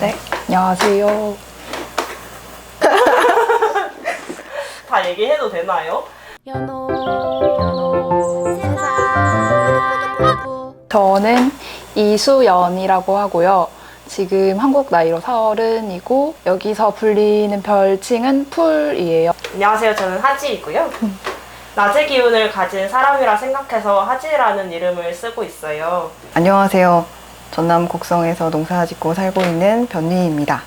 네, 안녕하세요. 다 얘기해도 되나요? 연호 연호 세상 저는 이수연이라고 하고요. 지금 한국 나이로 서른이고 여기서 불리는 별칭은 풀이에요. 안녕하세요. 저는 하지이고요. 낮의 기운을 가진 사람이라 생각해서 하지라는 이름을 쓰고 있어요. 안녕하세요. 전남 곡성에서 농사 짓고 살고 있는 변리입니다.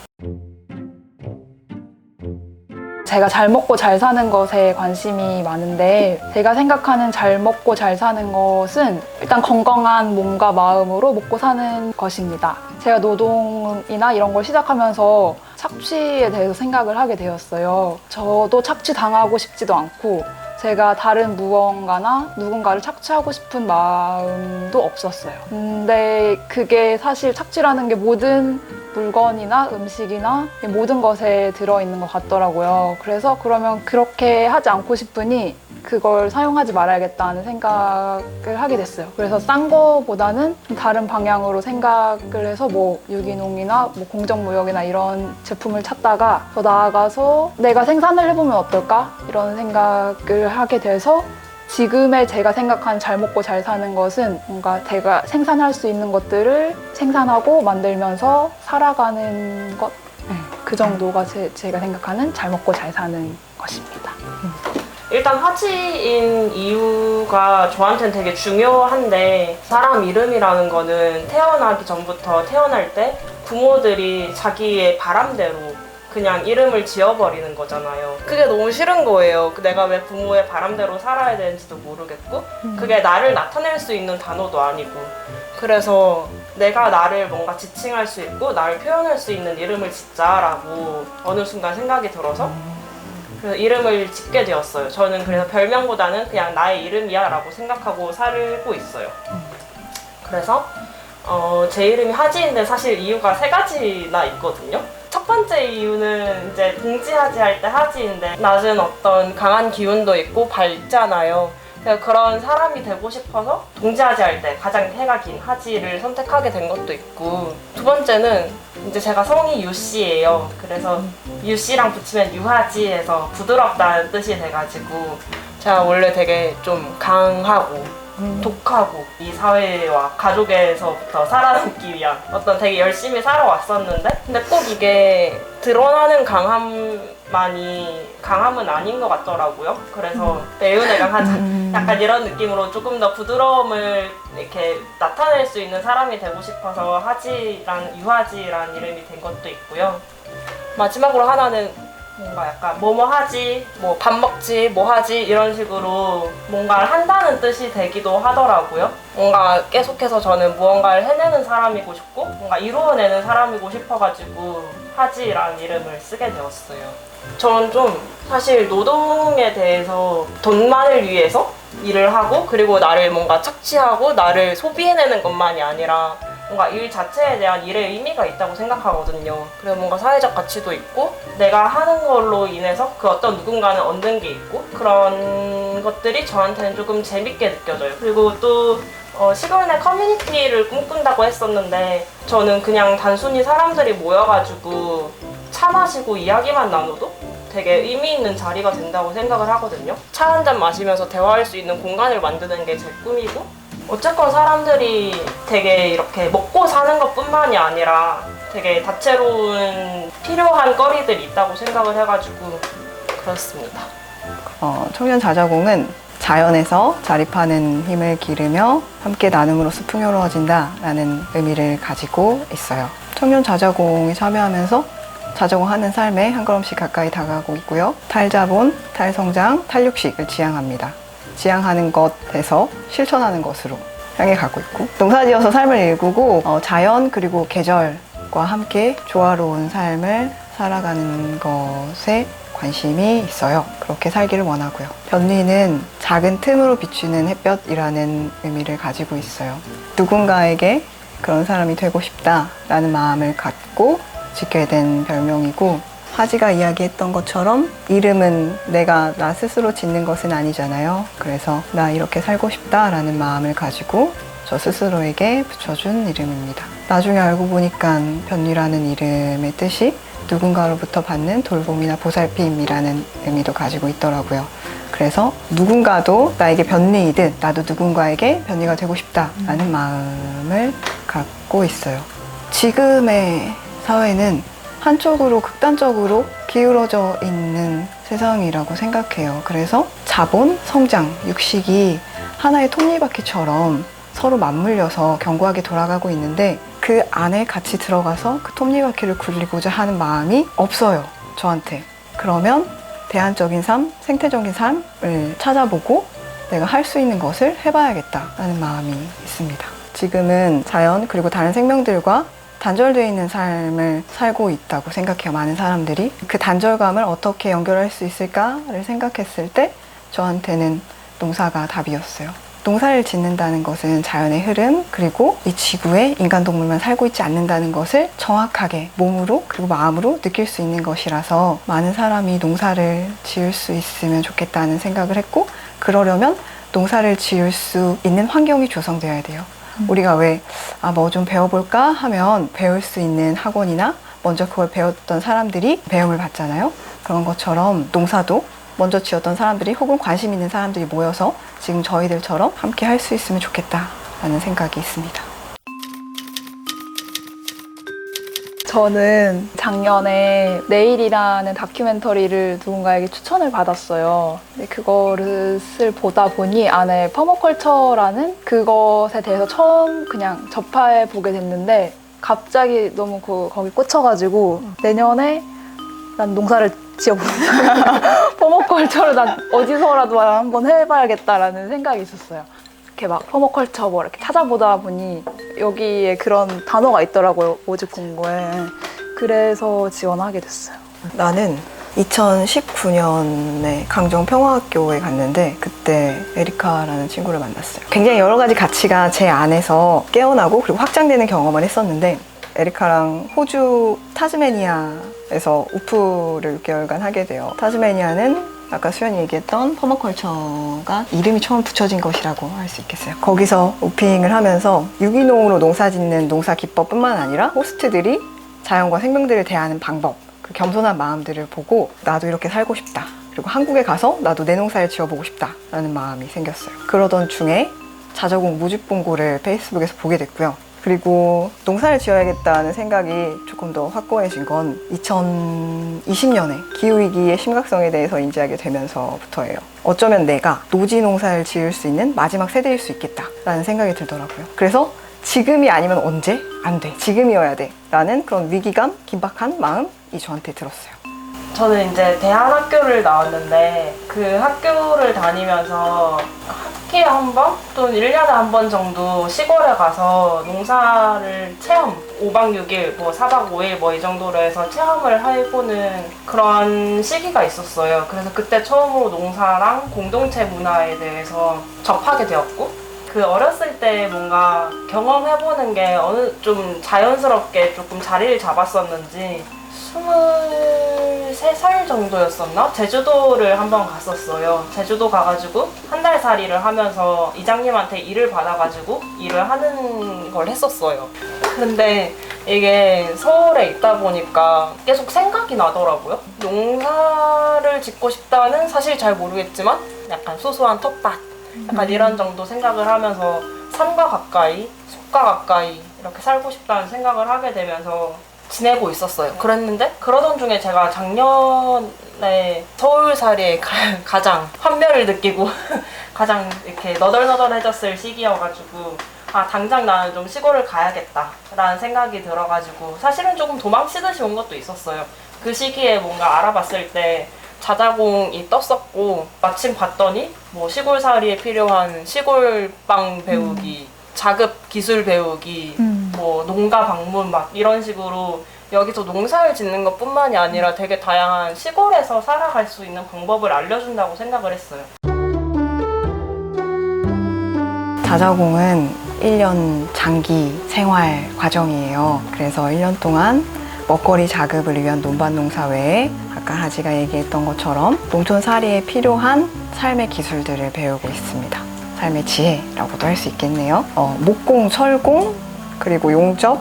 제가 잘 먹고 잘 사는 것에 관심이 많은데 제가 생각하는 잘 먹고 잘 사는 것은 일단 건강한 몸과 마음으로 먹고 사는 것입니다. 제가 노동이나 이런 걸 시작하면서 착취에 대해서 생각을 하게 되었어요. 저도 착취 당하고 싶지도 않고 제가 다른 무언가나 누군가를 착취하고 싶은 마음도 없었어요. 근데 그게 사실 착취라는 게 모든 물건이나 음식이나 모든 것에 들어있는 것 같더라고요. 그래서 그러면 그렇게 하지 않고 싶으니 그걸 사용하지 말아야겠다는 생각을 하게 됐어요. 그래서 싼 거보다는 좀 다른 방향으로 생각을 해서 뭐 유기농이나 뭐 공정무역이나 이런 제품을 찾다가 더 나아가서 내가 생산을 해보면 어떨까? 이런 생각을 하게 돼서 지금의 제가 생각하는 잘 먹고 잘 사는 것은 뭔가 제가 생산할 수 있는 것들을 생산하고 만들면서 살아가는 것. 네, 그 정도가 제, 제가 생각하는 잘 먹고 잘 사는 것입니다. 일단 하지인 이유가 저한테는 되게 중요한데 사람 이름이라는 거는 태어나기 전부터 태어날 때 부모들이 자기의 바람대로 그냥 이름을 지어버리는 거잖아요. 그게 너무 싫은 거예요. 그 내가 왜 부모의 바람대로 살아야 되는지도 모르겠고, 그게 나를 나타낼 수 있는 단어도 아니고. 그래서 내가 나를 뭔가 지칭할 수 있고, 나를 표현할 수 있는 이름을 짓자라고 어느 순간 생각이 들어서 그래서 이름을 짓게 되었어요. 저는 그래서 별명보다는 그냥 나의 이름이야 라고 생각하고 살고 있어요. 그래서 어, 제 이름이 하지인데 사실 이유가 세 가지나 있거든요. 첫 번째 이유는 이제 동지하지 할 때 하지인데 낮은 어떤 강한 기운도 있고 밝잖아요. 그런 사람이 되고 싶어서 동지하지 할 때 가장 해가 긴 하지를 선택하게 된 것도 있고 두 번째는 이제 제가 성이 유씨예요. 그래서 유씨랑 붙이면 유하지에서 부드럽다는 뜻이 돼가지고 제가 원래 되게 좀 강하고 독하고 이 사회와 가족에서부터 살아남기 위한 어떤 되게 열심히 살아왔었는데 근데 꼭 이게 드러나는 강함만이 강함은 아닌 것 같더라고요. 그래서 매운애강 하자 약간 이런 느낌으로 조금 더 부드러움을 이렇게 나타낼 수 있는 사람이 되고 싶어서 하지란 유하지란 이름이 된 것도 있고요. 마지막으로 하나는 뭔가 약간 뭐뭐 하지, 뭐 밥 먹지, 뭐 하지 이런 식으로 뭔가를 한다는 뜻이 되기도 하더라고요. 뭔가 계속해서 저는 무언가를 해내는 사람이고 싶고 뭔가 이루어내는 사람이고 싶어가지고 하지라는 이름을 쓰게 되었어요. 저는 좀 사실 노동에 대해서 돈만을 위해서 일을 하고 그리고 나를 뭔가 착취하고 나를 소비해내는 것만이 아니라 뭔가 일 자체에 대한 일의 의미가 있다고 생각하거든요. 그리고 뭔가 사회적 가치도 있고 내가 하는 걸로 인해서 그 어떤 누군가는 얻는 게 있고 그런 것들이 저한테는 조금 재밌게 느껴져요. 그리고 또 어, 시골 내 커뮤니티를 꿈꾼다고 했었는데 저는 그냥 단순히 사람들이 모여가지고 차 마시고 이야기만 나눠도 되게 의미 있는 자리가 된다고 생각을 하거든요. 차 한 잔 마시면서 대화할 수 있는 공간을 만드는 게 제 꿈이고 어쨌건 사람들이 되게 이렇게 먹고 사는 것 뿐만이 아니라 되게 다채로운 필요한 거리들이 있다고 생각을 해가지고 그렇습니다. 어, 청년 자자공은 자연에서 자립하는 힘을 기르며 함께 나눔으로써 풍요로워진다라는 의미를 가지고 있어요. 청년 자자공에 참여하면서 자자공 하는 삶에 한 걸음씩 가까이 다가가고 있고요. 탈자본, 탈성장, 탈육식을 지향합니다. 지향하는 것에서 실천하는 것으로 향해 가고 있고 농사지어서 삶을 일구고 어, 자연 그리고 계절과 함께 조화로운 삶을 살아가는 것에 관심이 있어요. 그렇게 살기를 원하고요. 변리는 작은 틈으로 비추는 햇볕이라는 의미를 가지고 있어요. 누군가에게 그런 사람이 되고 싶다라는 마음을 갖고 짓게 된 별명이고 하지가 이야기했던 것처럼 이름은 내가 나 스스로 짓는 것은 아니잖아요. 그래서 나 이렇게 살고 싶다라는 마음을 가지고 저 스스로에게 붙여준 이름입니다. 나중에 알고 보니까 변리라는 이름의 뜻이 누군가로부터 받는 돌봄이나 보살핌이라는 의미도 가지고 있더라고요. 그래서 누군가도 나에게 변리이듯 나도 누군가에게 변리가 되고 싶다라는 마음을 갖고 있어요. 지금의 사회는 한쪽으로 극단적으로 기울어져 있는 세상이라고 생각해요. 그래서 자본, 성장, 육식이 하나의 톱니바퀴처럼 서로 맞물려서 견고하게 돌아가고 있는데 그 안에 같이 들어가서 그 톱니바퀴를 굴리고자 하는 마음이 없어요. 저한테. 그러면 대안적인 삶, 생태적인 삶을 찾아보고 내가 할 수 있는 것을 해봐야겠다라는 마음이 있습니다. 지금은 자연 그리고 다른 생명들과 단절되어 있는 삶을 살고 있다고 생각해요. 많은 사람들이. 그 단절감을 어떻게 연결할 수 있을까를 생각했을 때 저한테는 농사가 답이었어요. 농사를 짓는다는 것은 자연의 흐름, 그리고 이 지구에 인간 동물만 살고 있지 않는다는 것을 정확하게 몸으로 그리고 마음으로 느낄 수 있는 것이라서 많은 사람이 농사를 지을 수 있으면 좋겠다는 생각을 했고, 그러려면 농사를 지을 수 있는 환경이 조성되어야 돼요. 우리가 왜, 아, 뭐 좀 배워볼까 하면 배울 수 있는 학원이나 먼저 그걸 배웠던 사람들이 배움을 받잖아요. 그런 것처럼 농사도 먼저 지었던 사람들이 혹은 관심 있는 사람들이 모여서 지금 저희들처럼 함께 할 수 있으면 좋겠다라는 생각이 있습니다. 저는 작년에 내일이라는 다큐멘터리를 누군가에게 추천을 받았어요. 근데 그거를 보다 보니 안에 퍼머컬처라는 그것에 대해서 처음 그냥 접해 보게 됐는데 갑자기 너무 그, 거기 꽂혀가지고 내년에 난 농사를 지어보자. 퍼머컬처를 난 어디서라도 한번 해봐야겠다라는 생각이 있었어요. 이렇게 막 퍼머컬처 뭐 이렇게 찾아보다 보니 여기에 그런 단어가 있더라고요 모집 공고에 그래서 지원하게 됐어요. 나는 2019년에 강정 평화학교에 갔는데 그때 에리카라는 친구를 만났어요. 굉장히 여러 가지 가치가 제 안에서 깨어나고 그리고 확장되는 경험을 했었는데 에리카랑 호주 타즈메니아에서 우프를 6개월간 하게 돼요. 타즈메니아는 아까 수연이 얘기했던 퍼머컬처가 이름이 처음 붙여진 것이라고 할 수 있겠어요. 거기서 우핑을 하면서 유기농으로 농사 짓는 농사 기법뿐만 아니라 호스트들이 자연과 생명들을 대하는 방법, 그 겸손한 마음들을 보고 나도 이렇게 살고 싶다. 그리고 한국에 가서 나도 내 농사를 지어보고 싶다라는 마음이 생겼어요. 그러던 중에 자저공 모집 공고를 페이스북에서 보게 됐고요. 그리고 농사를 지어야겠다는 생각이 조금 더 확고해진 건 2020년에 기후위기의 심각성에 대해서 인지하게 되면서부터예요. 어쩌면 내가 노지 농사를 지을 수 있는 마지막 세대일 수 있겠다라는 생각이 들더라고요. 그래서 지금이 아니면 언제? 안 돼. 지금이어야 돼. 라는 그런 위기감, 긴박한 마음이 저한테 들었어요. 저는 이제 대안학교를 나왔는데 그 학교를 다니면서 학기에 한 번 또는 1년에 한 번 정도 시골에 가서 농사를 체험 5박 6일 뭐 4박 5일 뭐 이 정도로 해서 체험을 해보는 그런 시기가 있었어요. 그래서 그때 처음으로 농사랑 공동체 문화에 대해서 접하게 되었고 그 어렸을 때 뭔가 경험해보는 게 어느 좀 자연스럽게 조금 자리를 잡았었는지 23살 정도였었나? 제주도를 한번 갔었어요. 제주도 가가지고 한 달 살이를 하면서 이장님한테 일을 받아가지고 일을 하는 걸 했었어요. 근데 이게 서울에 있다 보니까 계속 생각이 나더라고요. 농사를 짓고 싶다는 사실 잘 모르겠지만 약간 소소한 텃밭 약간 이런 정도 생각을 하면서 산과 가까이 숲과 가까이 이렇게 살고 싶다는 생각을 하게 되면서 지내고 있었어요. 그랬는데 그러던 중에 제가 작년에 서울살이에 가- 가장 환멸을 느끼고 가장 이렇게 너덜너덜해졌을 시기여가지고 아 당장 나는 좀 시골을 가야겠다라는 생각이 들어가지고 사실은 조금 도망치듯이 온 것도 있었어요. 그 시기에 뭔가 알아봤을 때 자자공이 떴었고 마침 봤더니 뭐 시골살이에 필요한 시골빵 배우기, 자급 기술 배우기, 뭐 농가 방문 막 이런 식으로 여기서 농사를 짓는 것뿐만이 아니라 되게 다양한 시골에서 살아갈 수 있는 방법을 알려준다고 생각을 했어요. 자자공은 1년 장기 생활 과정이에요. 그래서 1년 동안 먹거리 자급을 위한 논밭 농사 외에 아까 하지가 얘기했던 것처럼 농촌 살이에 필요한 삶의 기술들을 배우고 있습니다. 삶의 지혜라고도 할 수 있겠네요. 어, 목공, 철공, 그리고 용접,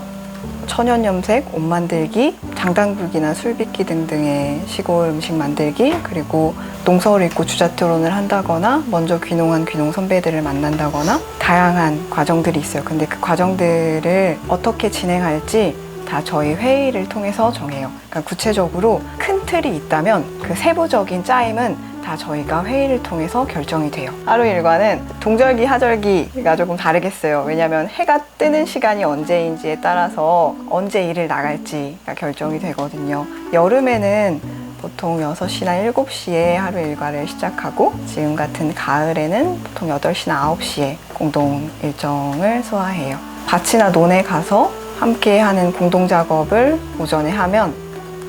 천연염색, 옷 만들기, 장단불기나 술빚기 등등의 시골 음식 만들기, 그리고 농서를 입고 주자토론을 한다거나 먼저 귀농한 귀농 선배들을 만난다거나 다양한 과정들이 있어요. 근데 그 과정들을 어떻게 진행할지 다 저희 회의를 통해서 정해요. 그러니까 구체적으로 큰 틀이 있다면 그 세부적인 짜임은 다 저희가 회의를 통해서 결정이 돼요. 하루 일과는 동절기, 하절기가 조금 다르겠어요. 왜냐하면 해가 뜨는 시간이 언제인지에 따라서 언제 일을 나갈지가 결정이 되거든요. 여름에는 보통 6시나 7시에 하루 일과를 시작하고 지금 같은 가을에는 보통 8시나 9시에 공동 일정을 소화해요. 밭이나 논에 가서 함께 하는 공동 작업을 오전에 하면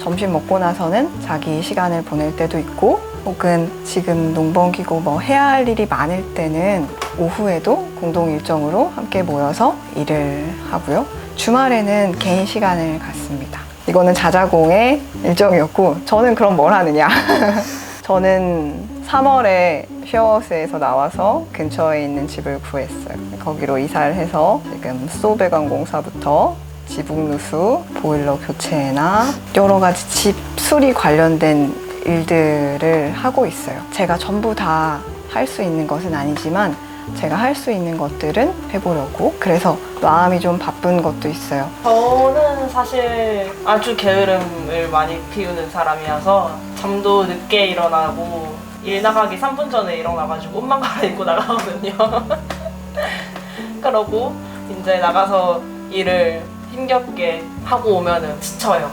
점심 먹고 나서는 자기 시간을 보낼 때도 있고 혹은 지금 농번 기고 뭐 해야 할 일이 많을 때는 오후에도 공동 일정으로 함께 모여서 일을 하고요. 주말에는 개인 시간을 갖습니다. 이거는 자자공의 일정이었고 저는 그럼 뭘 하느냐? 저는 3월에 쉐어하우스에서 나와서 근처에 있는 집을 구했어요. 거기로 이사를 해서 지금 수도배관공사부터 지붕누수, 보일러 교체나 여러 가지 집 수리 관련된 일들을 하고 있어요. 제가 전부 다 할 수 있는 것은 아니지만 제가 할 수 있는 것들은 해보려고 그래서 마음이 좀 바쁜 것도 있어요. 저는 사실 아주 게으름을 많이 피우는 사람이어서 잠도 늦게 일어나고 일 나가기 3분 전에 일어나가지고 옷만 갈아입고 나가거든요. 그러고 이제 나가서 일을 힘겹게 하고 오면은 지쳐요.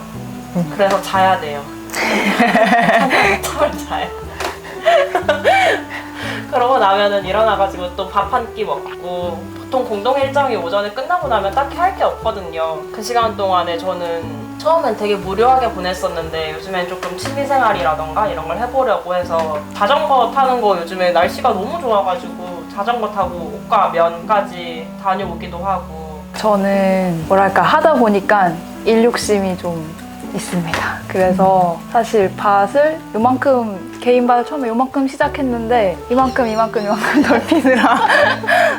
음. 그래서 자야 돼요. 잠을 자요. 그러고 나면은 일어나가지고 또 밥 한 끼 먹고 보통 공동 일정이 오전에 끝나고 나면 딱히 할 게 없거든요. 그 시간 동안에 저는 처음엔 되게 무료하게 보냈었는데 요즘엔 조금 취미생활이라던가 이런 걸 해보려고 해서 자전거 타는 거 요즘에 날씨가 너무 좋아가지고 자전거 타고 옷과 면까지 다녀오기도 하고 저는 뭐랄까 하다 보니까 일욕심이 좀 있습니다. 그래서 사실 밭을 요만큼 개인 밭을 처음에 요만큼 시작했는데 이만큼 이만큼 이만큼 넓히느라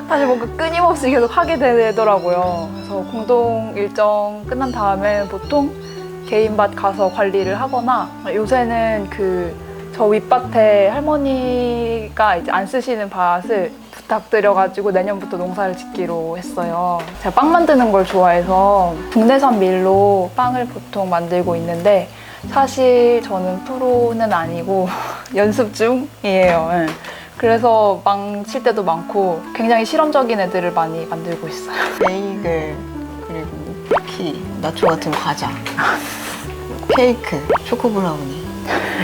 사실 뭔가 끊임없이 계속 하게 되더라고요. 그래서 공동 일정 끝난 다음에 보통 개인 밭 가서 관리를 하거나 요새는 그 저 윗밭에 할머니가 이제 안 쓰시는 밭을 부탁드려가지고 내년부터 농사를 짓기로 했어요. 제가 빵 만드는 걸 좋아해서 국내산 밀로 빵을 보통 만들고 있는데 사실 저는 프로는 아니고 연습 중이에요. 예. 그래서 망칠 때도 많고 굉장히 실험적인 애들을 많이 만들고 있어요. 베이글 그리고 쿠키, 나초 같은 과자, 케이크, 초코 브라우니.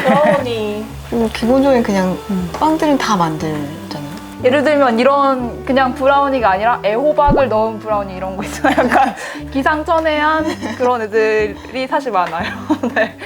브라우니 그리고 기본적인 그냥 빵들은 다 만들잖아요. 예를 들면 이런 그냥 브라우니가 아니라 애호박을 넣은 브라우니 이런 거 있잖아요. 약간 기상천외한 그런 애들이 사실 많아요. 네.